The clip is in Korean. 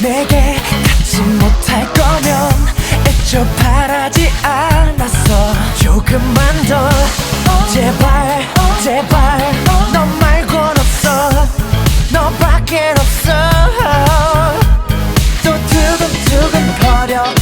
내게 갖지 못할 거면 애초 바라지 않았어. 조금만 더 제발 제발. 너 말곤 없어. 너밖엔 없어. 또 두근두근 거려.